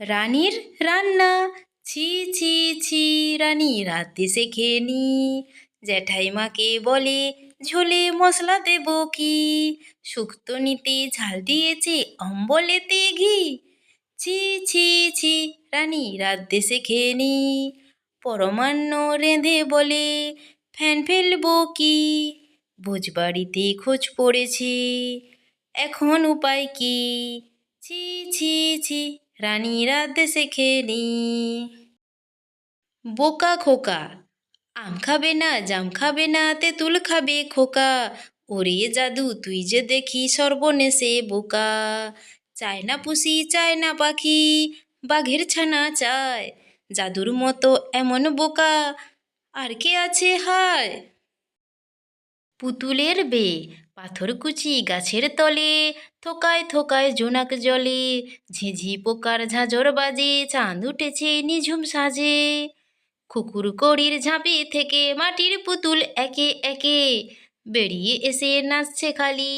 রানীর রান্না। ছি ছি ছি, রানী রাতে খেয়ে নি। জ্যাঠাইমাকে বলে, ঝোলে মশলা দেব কি? শুক্তো নিতে ঝাল দিয়েছে অম্বলেতে ঘি। ছি ছি ছি, রানী রাত দেশে খেয়ে নি। পরমান্ন রেঁধে বলে, ফ্যান ফেলব কি? ভোজবাড়িতে খোঁজ পড়েছে। এখন উপায় কি? ছি ছি ছি রানী রাত দেশে খেয়ে নি বোকা খোকা আম খাবে না জাম খাবে না তেঁতুল খাবে খোকা ওরে জাদু তুই যে দেখি সর্বনেশে বোকা চায় না পুষি চায় না পাখি বাঘের ছানা চায় জাদুর মতো এমন বোকা আর কে আছে হায় পুতুলের বে পাথরকুচি গাছের তলে, থোকায় থোকায় জোনাক জলে, ঝিঝি পোকার ঝাঁঝর বাজে, চাঁদ উঠেছে নিঝুম সাজে। খুকুর কড়ির ঝাঁপি থেকে মাটির পুতুল একে একে, বেরিয়ে এসে নাচছে খালি।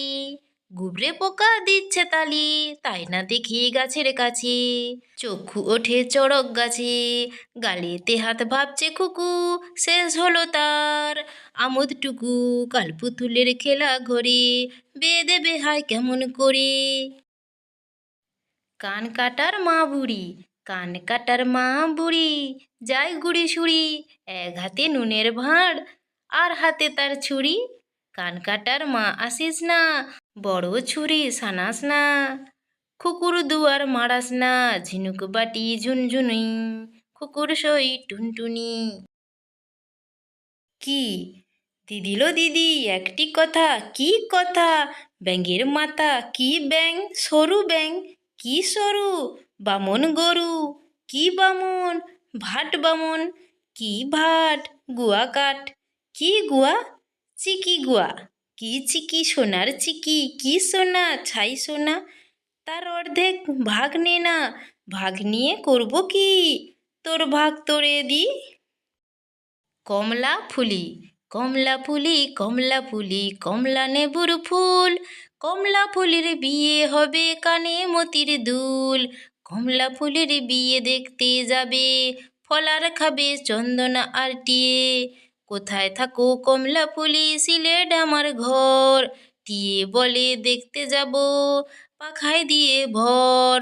গুবরে পোকা দিচ্ছে তালি, তাই না দেখি গাছের কাছে? চক্ষু ওঠে চড়ক গাছে, গালেতে হাত ভাবছে খুকু, শেষ হলো তার। আমোদটুকু কাল পুতুলের খেলা ঘরে বেয়ে দেবে হায় কেমন করে? কান কাটার মা বুড়ি, কান কাটার মা বুড়ি যায় গুড়ি সুড়ি, এক হাতে নুনের ভাঁড়, আর হাতে তার ছুরি। কান কাটার মা আসিস না বড় ছুরি সানাস না, খুকুর দুয়ার মারাস না, ঝিনুক বাটি ঝুনঝুনি, খুকুর সই টুনটুনি। কি? দিদিল দিদি, একটি কথা, কি কথা? ব্যাঙের মাথা, কি ব্যাং সরু ব্যাং কি সরু? বামন গরু, কি বামন? ভাট বামন, কি ভাট? গুয়া কাঠ, কি গুয়া? চিকি গুয়া। কি চিকি সোনার চিকি কি সোনা, ছাই সোনা? তার অর্ধেক ভাগ নে না, ভাগ নিয়ে করব কি? তোর ভাগ তোরে দি। কমলা ফুলি কমলা ফুলি কমলা ফুলি, কমলা নেবুর ফুল। কমলা ফুলের বিয়ে হবে কানে মতির দুল। কমলা ফুলের বিয়ে দেখতে যাবে ফলার খাবে চন্দনা আর টিয়ে। কোথায় থাকো? কমলা ফুলি সিলেট আমার ঘর। টিয়ে বলে, দেখতে যাব পাখায় দিয়ে ভর।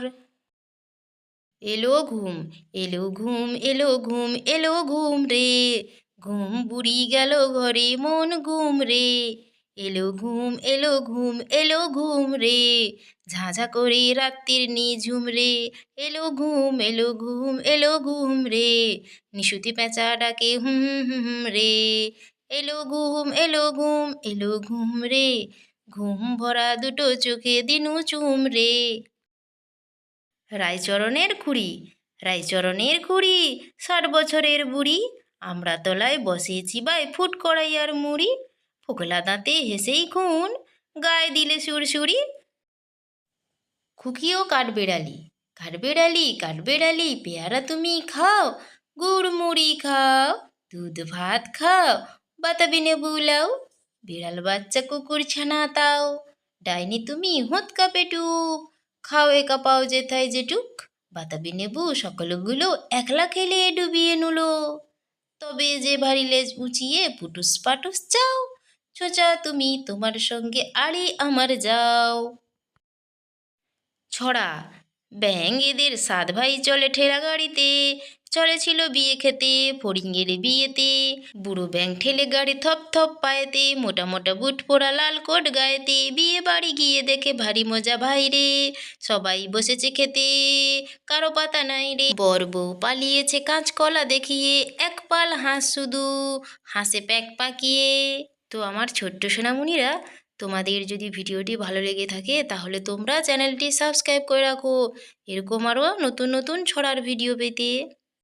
এলো ঘুম এলো ঘুম এলো ঘুম এলো ঘুম রে। ঘুম বুড়ি গেল ঘরে, মন ঘুম রে। এলো ঘুম এলো ঘুম এলো ঘুম রে। ঝাঝা করে রাত্রির নিঝুম রে। এলো ঘুম এলো ঘুম এলো ঘুম রে। নিশুতি পেঁচা ডাকে হুম হুম রে। এলো ঘুম এলো ঘুম এলো ঘুম রে। ঘুম ভরা দুটো চোখে দিনু চুম রে। রায়চরণের খুঁড়ি রায়চরণের খুঁড়ি, ষাট বছরের বুড়ি। আমরা তলায় বসে চিবাই ফুট কড়াইয়ার মুড়ি। ফোকলা দাঁতে হেসেই খুন, গায়ে দিলে সুরসুরি। খুকিও কাঠবেড়ালি কাঠবেড়ালি কাঠবেড়ালি, পেয়ারা তুমি খাও, গুড় মুড়ি খাও, দুধ ভাত খাও বাতাবি নেবু লাও বিড়াল বাচ্চা কুকুর ছানা তাও, ডাইনি তুমি হুঁতকা পেটুক খাও একা পাও যেথায় যেটুক বাতাবি নেবু সকলগুলো একলা খেলে ডুবিয়ে নুলো। তবে যে ভারী লেজ উঁচিয়ে পুটুস পাটুস চাও ছোচা তুমি তোমার সঙ্গে আড়ি আমার যাও। ছড়া ব্যাং এদের সাত ভাই চলে ঠেলা গাড়িতে। চলেছিল বিয়ে খেতে ফড়িঙ্গের বিয়েতে। বুড়ো ব্যাং ঠেলে গাড়ি থপ থপ পায়েতে, মোটা মোটা বুট পোড়া লাল কোট গায়েতে। বিয়ে বাড়ি গিয়ে দেখে ভারী মজা ভাইরে সবাই বসেছে খেতে। কারও পাতা নাই রে, বর বউ পালিয়েছে কাঁচকলা দেখিয়ে। এক পাল হাঁস শুধু হাঁসে প্যাক পাকিয়ে। তো আমার ছোট্ট সোনামণিরা, তোমাদের যদি ভিডিওটি ভালো লেগে থাকে, তাহলে তোমরা চ্যানেলটি সাবস্ক্রাইব করে রাখো। এরকম আরও নতুন নতুন ছড়ার ভিডিও পেতে।